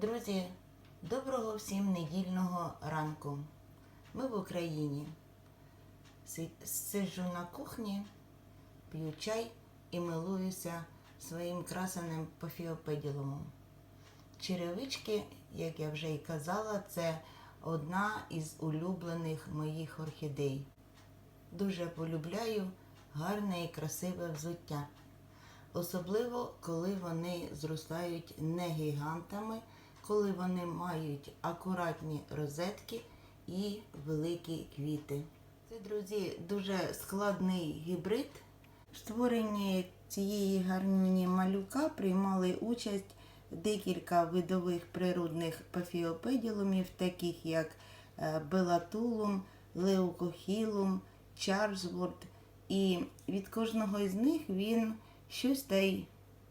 Друзі, доброго всім недільного ранку. Ми в Україні. Сиджу на кухні, п'ю чай і милуюся своїм красеним пафіопеділумом. Черевички, як я вже й казала, це одна із улюблених моїх орхідей. Дуже полюбляю гарне і красиве взуття. Особливо, коли вони зростають не гігантами, коли вони мають акуратні розетки і великі квіти. Це, друзі, дуже складний гібрид. В створенні цієї гарнюні малюка приймали участь декілька видових природних пафіопеділумів, таких як е, белатулум, леукохілум, чарльзворд. І від кожного із них він щось та й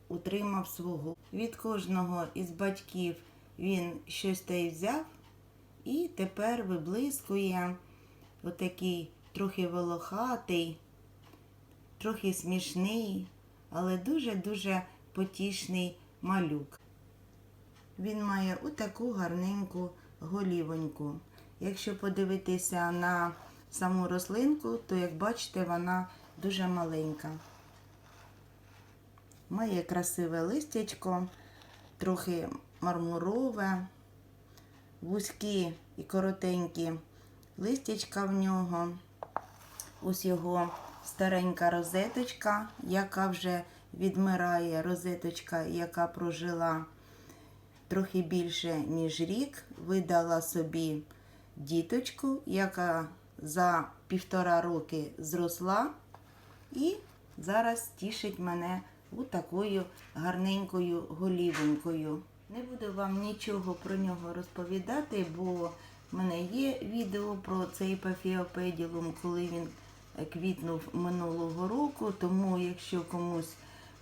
утримав свого. Від кожного із батьків він щось та й взяв, і тепер виблискує отакий трохи волохатий, трохи смішний, але дуже-дуже потішний малюк. Він має отаку гарненьку голівоньку. Якщо подивитися на саму рослинку, то, як бачите, вона дуже маленька. Має красиве листячко, трохи мармурове, вузькі і коротенькі листячка в нього. Ось його старенька розеточка, яка вже відмирає, розеточка, яка прожила трохи більше, ніж рік, видала собі діточку, яка за півтора роки зросла і зараз тішить мене такою гарненькою голівонькою. Не буду вам нічого про нього розповідати, бо в мене є відео про цей пафіопеділум, коли він е, квітнув минулого року. Тому, якщо комусь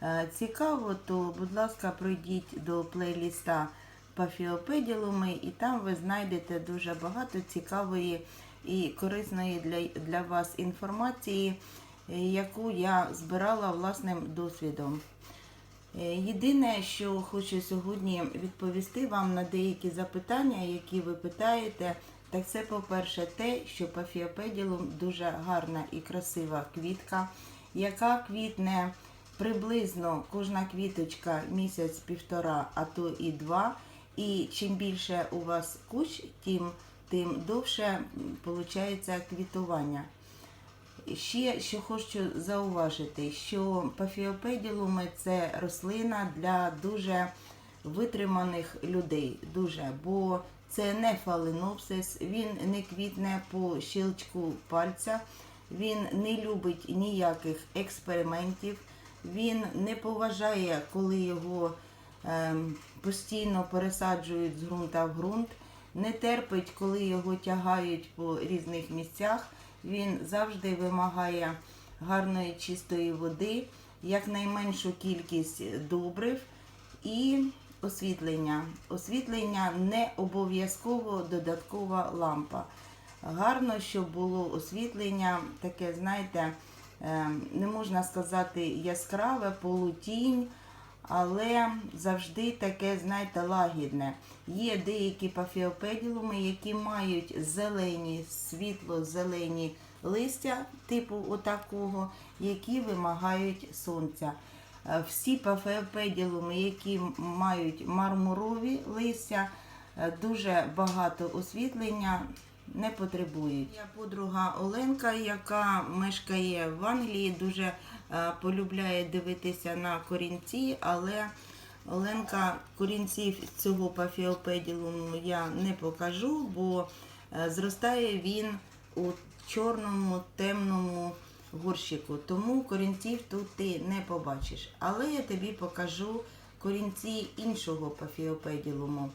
е, цікаво, то, будь ласка, пройдіть до плейліста пафіопеділуми, і там ви знайдете дуже багато цікавої і корисної для, для вас інформації, яку я збирала власним досвідом. Е, Єдине, що хочу сьогодні відповісти вам на деякі запитання, які ви питаєте, так це, по-перше, те, що пафіопеділум дуже гарна і красива квітка, яка квітне приблизно кожна квіточка місяць-півтора, а то і два. І чим більше у вас кущ, тим, тим довше виходить квітування. Ще що хочу зауважити, що пафіопеділуми це рослина для дуже витриманих людей. Дуже, бо це не фаленопсис, він не квітне по щелчку пальця, він не любить ніяких експериментів, він не поважає, коли його ем, постійно пересаджують з ґрунта в ґрунт, не терпить, коли його тягають по різних місцях. Він завжди вимагає гарної чистої води, якнайменшу кількість добрив і освітлення. Освітлення не обов'язково додаткова лампа. Гарно, щоб було освітлення, таке, знаєте, е, не можна сказати яскраве, полутінь, але завжди таке, знаєте, лагідне. Є деякі пафіопеділуми, які мають зелені, світло-зелені листя, типу отакого, які вимагають сонця. Е, Всі пафіопеділуми, які мають мармурові листя, е, дуже багато освітлення не потребують. Я подруга Оленка, яка мешкає в Англії, дуже полюбляє дивитися на корінці, але Оленка корінців цього пафіопеділуму я не покажу, бо е, зростає він у чорному темному горщику, тому корінців тут ти не побачиш. Але я тобі покажу корінці іншого пафіопеділуму.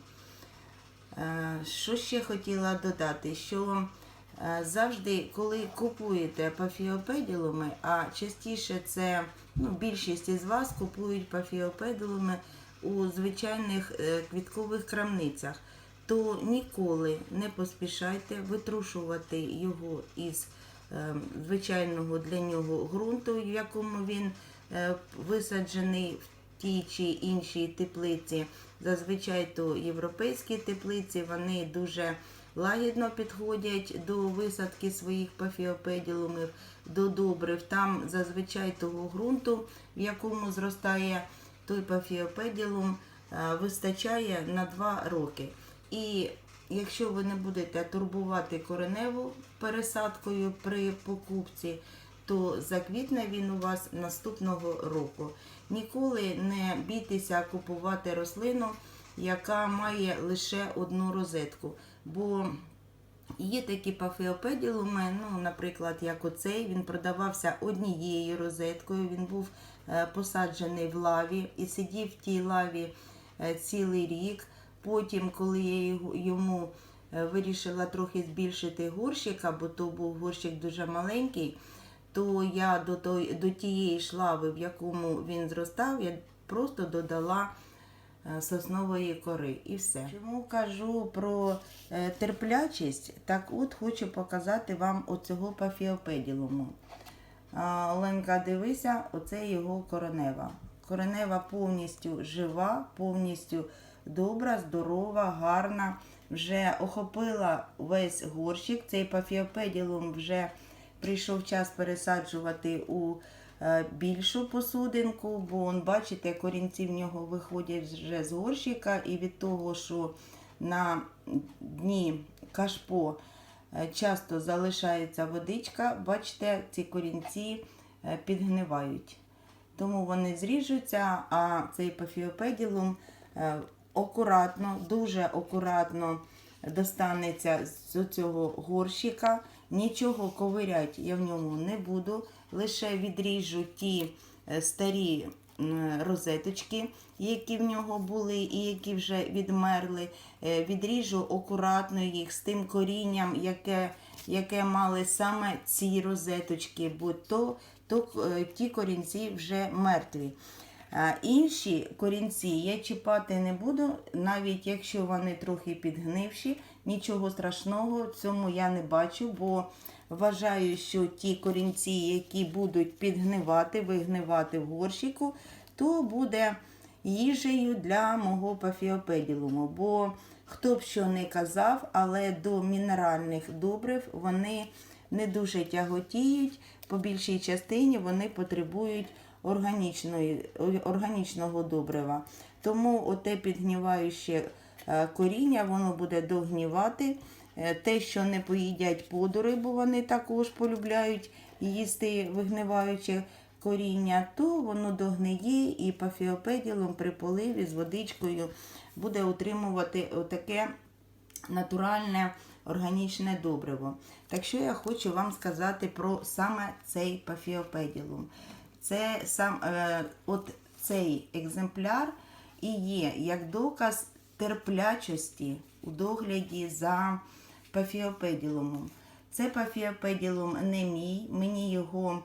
Е, Що ще хотіла додати? Що е, завжди, коли купуєте пафіопеділуми, а частіше це ну, більшість із вас купують пафіопеділуми у звичайних е, квіткових крамницях, то ніколи не поспішайте витрушувати його із е, звичайного для нього ґрунту, в якому він е, висаджений тій чи іншій теплиці. Зазвичай то європейські теплиці, вони дуже лагідно підходять до висадки своїх пафіопеділумів, до добрив. Там зазвичай того ґрунту, в якому зростає той пафіопеділум, е, вистачає на 2 роки. І якщо ви не будете турбувати кореневу пересадкою при покупці, то заквітне він у вас наступного року. Ніколи не бійтеся купувати рослину, яка має лише одну розетку. Бо є такі пафіопеділуми, ну, наприклад, як оцей, він продавався однією розеткою, він був е, посаджений в лаві і сидів в тій лаві е, цілий рік. Потім, коли я йому е, вирішила трохи збільшити горщика, бо то був горщик дуже маленький, то я до, той, до тієї ж лави, в якому він зростав, я просто додала соснової кори і все. Чому кажу про е, терплячість? Так от хочу показати вам оцього пафіопеділуму. Оленка, дивися, оце його коронева. Коронева повністю жива, повністю добра, здорова, гарна. Вже охопила весь горщик. Цей пафіопеділум вже прийшов час пересаджувати у е, більшу посудинку, бо он, бачите, корінці в нього виходять вже з горщика, і від того, що на дні кашпо е, часто залишається водичка, бачите, ці корінці е, підгнивають. Тому вони зріжуться, а цей пафіопеділум е, акуратно, дуже акуратно достанеться з цього горщика. Нічого ковирять я в ньому не буду, лише відріжу ті е, старі розеточки, які в нього були і які вже відмерли. Е, Відріжу акуратно їх з тим корінням, яке, яке мали саме ці розеточки, бо то, то е, ті корінці вже мертві. Інші корінці я чіпати не буду, навіть якщо вони трохи підгнивші, нічого страшного цьому я не бачу, бо вважаю, що ті корінці, які будуть підгнивати, вигнивати в горщику, то буде їжею для мого пафіопеділуму. Бо хто б що не казав, але до мінеральних добрив вони не дуже тяготіють. По більшій частині вони потребують органічної, органічного добрива. Тому оте підгніваюче е, коріння, воно буде догнівати. Е, Те, що не поїдять подори, бо вони також полюбляють їсти вигниваюче коріння, то воно догниє і пафіопеділом при поливі з водичкою буде утримувати отаке натуральне органічне добриво. Так що я хочу вам сказати про саме цей пафіопеділум. Це сам е, от цей екземпляр і є як доказ терплячості у догляді за пафіопеділумом. Це пафіопеділум не мій, мені його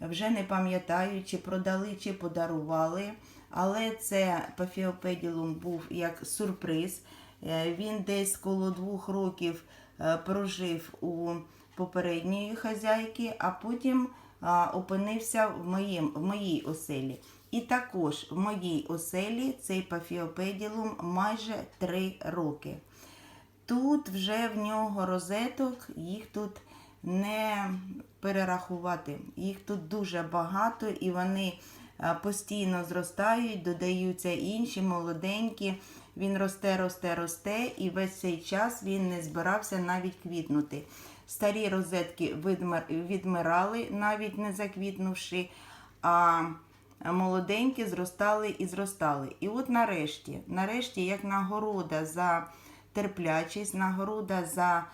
вже не пам'ятаю, чи продали, чи подарували. Але це пафіопеділум був як сюрприз. Е, Він десь коло двох років е, прожив у попередньої хазяйки, а потім опинився в, моїм, в моїй оселі. І також в моїй оселі цей пафіопеділум майже 3 роки. Тут вже в нього розеток, їх тут не перерахувати. Їх тут дуже багато і вони постійно зростають, додаються інші молоденькі. Він росте, росте, росте, і весь цей час він не збирався навіть квітнути. Старі розетки відмирали, навіть не заквітнувши, а молоденькі зростали і зростали. І от нарешті, нарешті, як нагорода за терплячість, нагорода за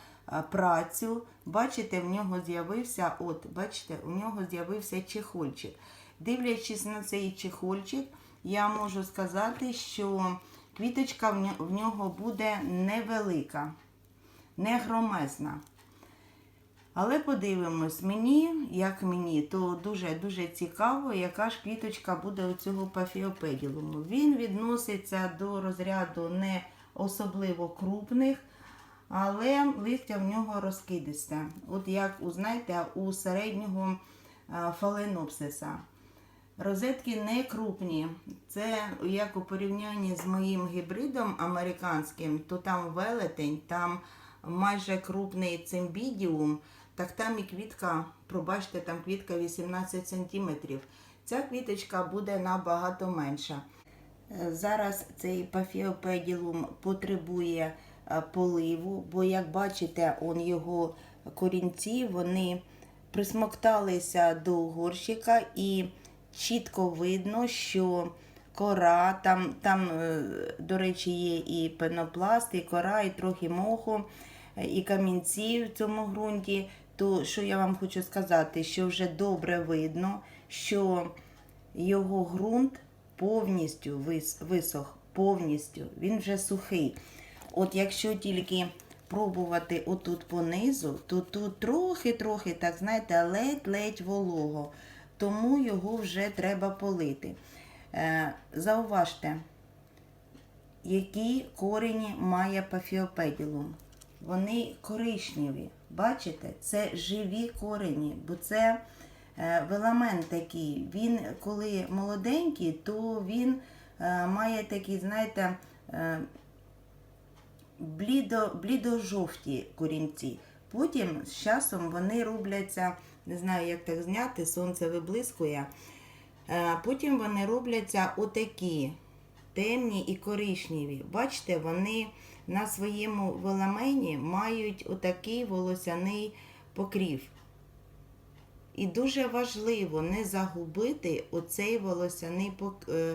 працю, бачите, в нього з'явився, от, бачите, у нього з'явився чехольчик. Дивлячись на цей чехольчик, я можу сказати, що квіточка в в нього буде невелика, не громезна. Але подивимось, мені, як мені, то дуже-дуже цікаво, яка ж квіточка буде у цього пафіопеділуму. Він відноситься до розряду не особливо крупних, але листя в нього розкидисте. От як знаєте, у середнього а, фаленопсиса. Розетки не крупні. Це як у порівнянні з моїм гібридом американським, то там велетень, там майже крупний цимбідіум, так там і квітка, пробачте, там квітка 18 см. Ця квіточка буде набагато менша. Е, Зараз цей пафіопеділум потребує е, поливу, бо як бачите, он його корінці вони присмокталися до горщика і чітко видно, що кора, там, там е, до речі, є і пенопласт, і кора, і трохи моху, і камінці в цьому ґрунті. То що я вам хочу сказати, що вже добре видно, що його ґрунт повністю вис- висох, повністю, він вже сухий. От якщо тільки пробувати отут понизу, то тут трохи-трохи, так знаєте, ледь-ледь волого. Тому його вже треба полити. Е, зауважте, які корені має пафіопеділум. Вони коричневі. Бачите, це живі корені, бо це веламент такий. Він, коли молоденький, то він е, має такі, знаєте, е, блідо, блідо-жовті корінці. Потім з часом вони робляться, не знаю, як так зняти, сонце виблискує. Е, Потім вони робляться отакі темні і коричневі. Бачите, вони на своєму веламені мають отакий волосяний покрів. І дуже важливо не загубити оцей волосяний е,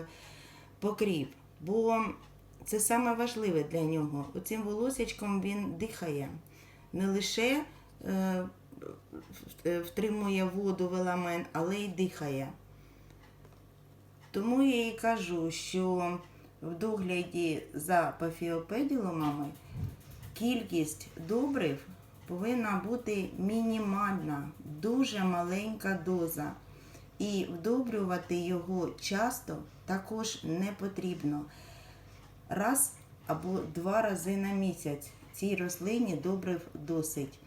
покрів, бо це саме важливе для нього. Оцим волосячком він дихає. Не лише е, втримує воду веламен, але й дихає. Тому я і кажу, що в догляді за пафіопеділумами кількість добрив повинна бути мінімальна, дуже маленька доза. І вдобрювати його часто також не потрібно. Раз або два рази на місяць цій рослині добрив досить.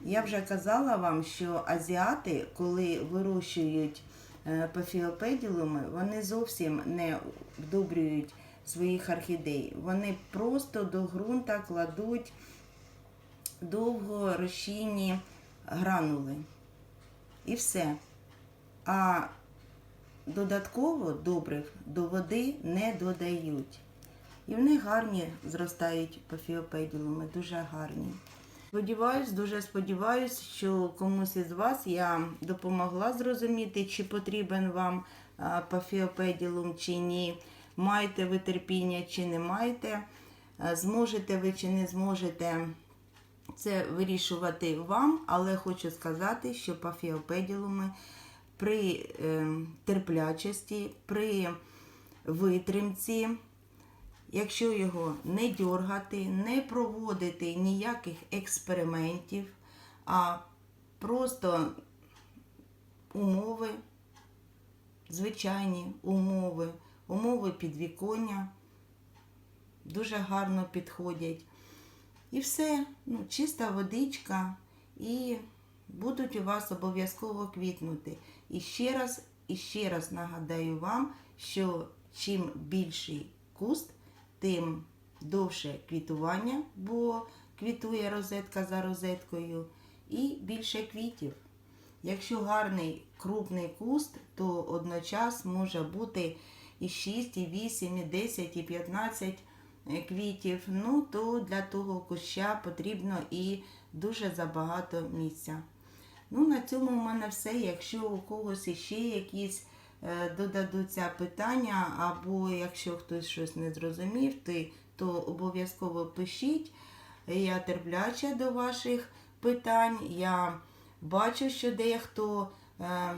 Я вже казала вам, що азіати, коли вирощують е, пафіопеділуми, вони зовсім не вдобрюють своїх орхідей. Вони просто до ґрунта кладуть довго розчинні гранули. І все. А додатково добрив до води не додають. І в них гарні зростають пафіопеділуми, дуже гарні. Сподіваюсь, дуже сподіваюсь, що комусь із вас я допомогла зрозуміти, чи потрібен вам пафіопеділум чи ні. Маєте ви терпіння чи не маєте. Зможете ви чи не зможете це вирішувати вам, але хочу сказати, що пафіопеділуми при е, терплячості, при витримці, якщо його не дьоргати, не проводити ніяких експериментів, а просто умови, звичайні умови, умови підвіконня дуже гарно підходять. І все, ну, чиста водичка, і будуть у вас обов'язково квітнути. І ще раз, і ще раз нагадаю вам, що чим більший куст, тим довше квітування, бо квітує розетка за розеткою, і більше квітів. Якщо гарний крупний куст, то одночас може бути і 6, і 8, і 10, і 15 квітів. Ну, то для того куща потрібно і дуже забагато місця. Ну, на цьому в мене все. Якщо у когось іще якісь е, додадуться питання, або якщо хтось щось не зрозумів, то обов'язково пишіть. Я терпляча до ваших питань. Я бачу, що дехто е,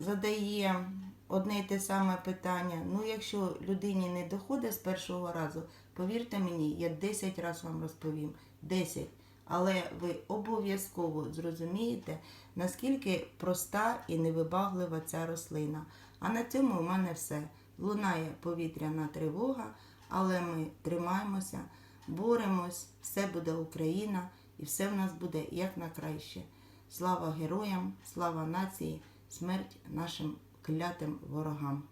задає одне й те саме питання. Ну, якщо людині не доходить з першого разу, повірте мені, я 10 разів вам розповім. 10. Але ви обов'язково зрозумієте, наскільки проста і невибаглива ця рослина. А на цьому у мене все. Лунає повітряна тривога, але ми тримаємося, боремось, все буде Україна і все в нас буде як на краще. Слава героям, слава нації, смерть нашим клятим ворогам.